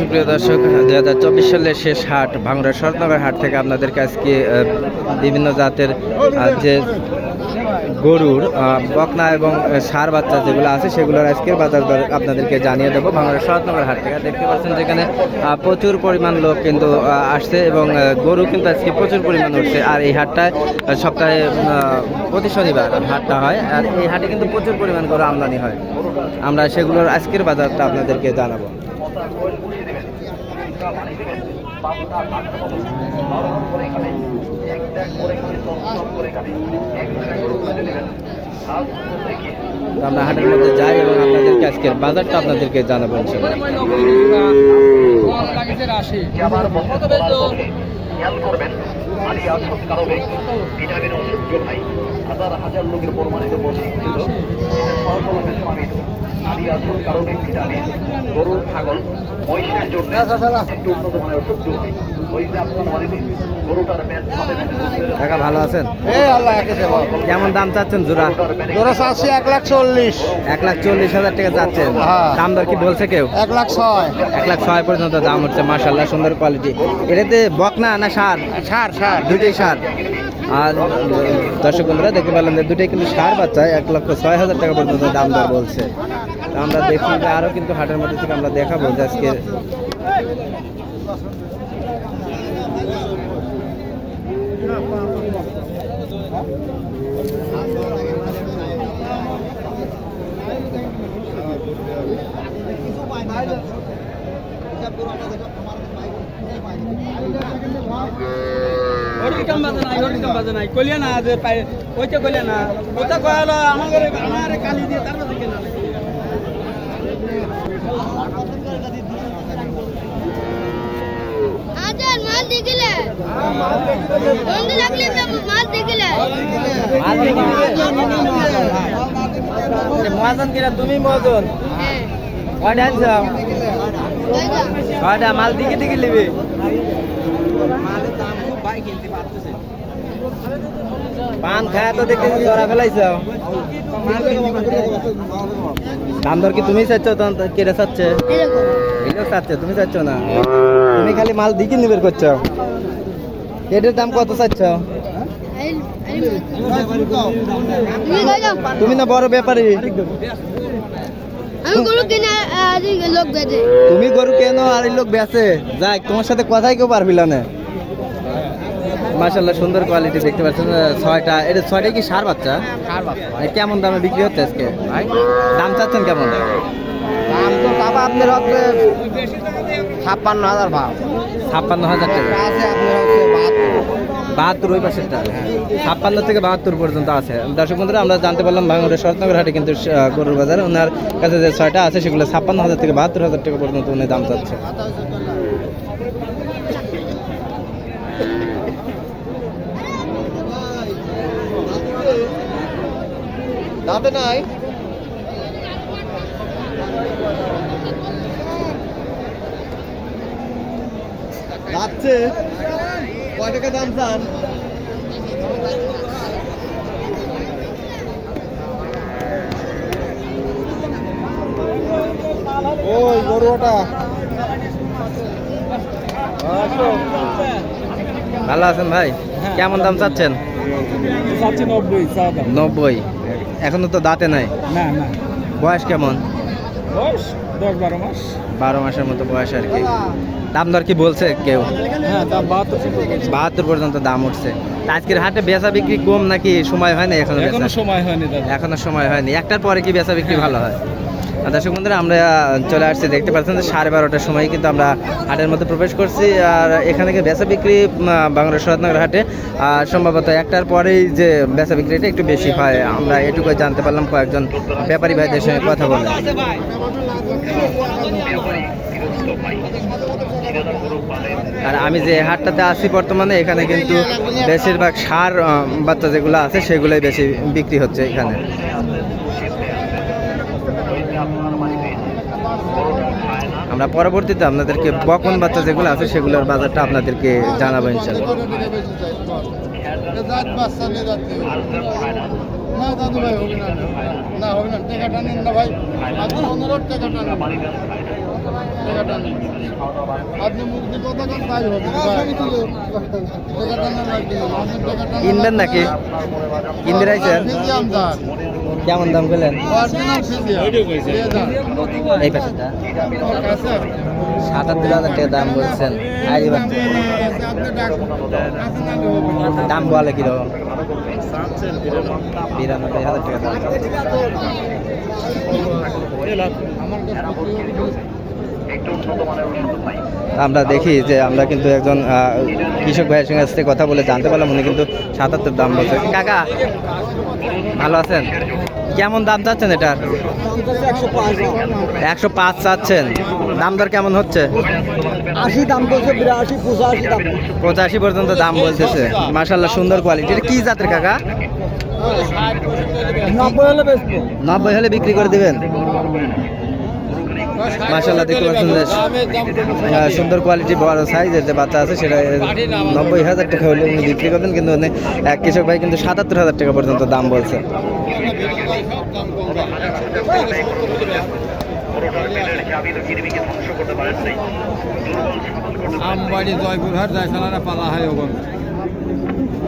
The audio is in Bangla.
সুপ্রিয় দর্শক। দুই হাজার চব্বিশ সালের শেষ হাট ভাঙড়া হাট থেকে আপনাদেরকে আজকে বিভিন্ন জাতের যে গরুর বকনা এবং সার বাচ্চা যেগুলো আছে, সেগুলোর আজকের বাজার দর আপনাদেরকে জানিয়ে দেবো। ভাঙড়া শরৎনগর হাট থেকে দেখতে পাচ্ছেন যেখানে প্রচুর পরিমাণ লোক কিন্তু আসছে এবং গরু কিন্তু আজকে প্রচুর পরিমাণ উঠছে। আর এই হাটটায় সপ্তাহে প্রতি শনিবার হাটটা হয়। আর এই হাটে কিন্তু প্রচুর পরিমাণ গরু আমদানি হয়। আমরা সেগুলোর আজকের বাজারটা আপনাদেরকে জানাব। আমরা হাটের মধ্যে যাই এবং আপনাদেরকে আজকের বাজারটা আপনাদেরকে জানাব। খেয়াল করবেন ভিটামিন ভাই হাজার হাজার লোকের প্রমাণিত বসে ছিল। কারণে ভিটামিন গরু ছাগল মহিষের জন্য একটু উন্নত মানের হয় ভালো আছেন? আল্লাহ একে দেব কেমন দাম চাচ্ছেন জোড়া? তোরা চাচ্ছি এক লাখ চল্লিশ। এক লাখ চল্লিশ হাজার টাকা চাচ্ছেন। হ্যাঁ। দাম দর কি বলছে কেউ? এক লাখ ছয়। এক লাখ ছয় পর্যন্ত দাম হচ্ছে মার্শাল্লাহ সুন্দর কোয়ালিটি এটাতে বকনা না সার? সার সার। দুটোই সার। আর দর্শক বন্ধুরা, দেখতে পেলাম যে দুটোই কিন্তু সার বাচ্চা, এক লক্ষ ছয় হাজার টাকা পর্যন্ত দাম দর বলছে। তো আমরা দেখি যে আরও কিন্তু হাটের মধ্যে থেকে আমরা দেখাবো যে আজকে ওরকম বাজে নাই ওরকম বাজে নাই কলিয়া না যে পাই ওইটা কলিয়া না। ওটা কয়ালো আমার আমার কালি দিয়ে তার মধ্যে কেনা মাল দেখিলে? বন্ধু লাগলে মাল দেখিলে? মহাজন কিনা তুমি মহাজন? হ্যাঁ। কয়টা আনছ? কয়টা? মাল দিকে দিকে নিবি পান খায়া তো দেখতে ধরা ফেলাইছ। দাম দর কি তুমি চাচ্ছ তো? কেটে চাচ্ছে? এগুলো চাচ্ছে তুমি চাচ্ছ না? তুমি খালি মাল দিকে নিবের করছ। এটার দাম কত চাচ্ছ? তুমি না বড় ব্যাপারী? আমি গরু কিনে আজ লোক গেছে তুমি গরু কেন আর লোক বেচে? যাক তোমার সাথে কথাই কেউ পারবিল না। মাশাল্লাহ সুন্দর কোয়ালিটি দেখতে পাচ্ছেন ছয়টা এটা ছয়টা কি সার বাচ্চা? মানে কেমন দামে বিক্রি হচ্ছে আজকে? ভাই? দাম চাচ্ছেন কেমন? দাম তো বাবা আপনার হচ্ছে ছাপ্পান্ন হাজার ভাব। ছাপ্পান্ন হাজার টাকা। আছে আপনার হচ্ছে বাহাত্তর। ওই পাশেরটা। ছাপ্পান্ন থেকে বাহাত্তর পর্যন্ত আছে। দর্শক বন্ধুরা আমরা জানতে পারলাম ভাঙড়ের শরৎনগর হাটে কিন্তু গরুর বাজার ওনার কাছে যে ছয়টা আছে সেগুলো ছাপ্পান্ন হাজার থেকে বাহাত্তর হাজার টাকা পর্যন্ত উনি দাম চাচ্ছে। দাঁতে নাই যাচ্ছে কয় টাকা দাম চান ওই গরুটা ভালো আছেন ভাই? কেমন দাম চাচ্ছেন? চাচ্ছি নব্বই চা নব্বই। এখনও তো দাঁতে নাই? না না। বয়স কেমন? বয়স দশ বারো মাস। বারো মাসের মতো বয়স আর কি। দাম দর কি বলছে কেউ? হ্যাঁ দাম বাহাত্তর বাহাত্তর পর্যন্ত দাম উঠছে। আজকের হাটে বেচা বিক্রি কম নাকি সময় হয়নি না এখনও এখনও সময় হয়নি এখনও সময় হয়নি। একটার পরে কি বেচা বিক্রি ভালো হয়? দর্শক বন্ধুরা, আমরা চলে আসছি। দেখতে পাচ্ছেন যে সাড়ে বারোটার সময় কিন্তু আমরা হাটের মধ্যে প্রবেশ করছি। আর এখানে বেচা বিক্রি বাংলাদেশ শরৎনগর হাটে আর সম্ভবত একটার পরেই যে বেচা বিক্রিটা একটু বেশি হয়। আমরা এটুকু জানতে পারলাম, কয়েকজন ব্যাপারী ভাইদের সঙ্গে কথা বলে। আর আমি যে হাটটাতে আছি বর্তমানে, এখানে কিন্তু বেশিরভাগ সার বাচ্চা যেগুলো আছে, সেগুলোই বেশি বিক্রি হচ্ছে এখানে। আমরা পরবর্তীতে আপনাদেরকে বকন বাচ্চা যেগুলো আছে সেগুলোর বাজারটা আপনাদেরকে জানাব ইনশাল্লাহ না দাদু ভাই হবে না না হবে না টাকাটা নিন না ভাই আপনার অনুরোধ টাকাটা নিন আপনি মুক্তি কথা কান তাই হবে কিনবেন নাকি? কিনতে রাইছেন কেমন দাম করলেন এই পাশেটা সাতাত্তর হাজার টাকা দাম বলছেন। দাম বলে কীরকম? বিরানব্বই হাজার টাকা দাম। আমরা দেখি যে আমরা কিন্তু একজন আহ, কৃষক ভাইয়ের সঙ্গে আজকে কথা বলে জানতে পারলাম উনি কিন্তু সাতাত্তর দাম বলছে। কাকা ভালো আছেন? কেমন দাম চাচ্ছেন এটার? একশো পাঁচ চাচ্ছেন। দাম দর কেমন হচ্ছে? আশি দাম বলছে বিরাশি পঁচাশি দাম। পঁচাশি পর্যন্ত দাম বলতেছে। মার্শাল্লাহ সুন্দর কোয়ালিটি এটা কি জাতের কাকা? নব্বই হলে নব্বই হলে বিক্রি করে দিবেন? মার্শাল্লাহ দেখতে পাচ্ছেন সুন্দর কোয়ালিটি বড় সাইজের যে বাচ্চা আছে, সেটা নব্বই হাজার টাকা হলে উনি বিক্রি করবেন, কিন্তু এক কৃষক ভাই কিন্তু সাতাত্তর হাজার টাকা পর্যন্ত দাম বলছে। আমবাড়ি জয়পুরহাট, জয়সালারা পালা হয় ওখানে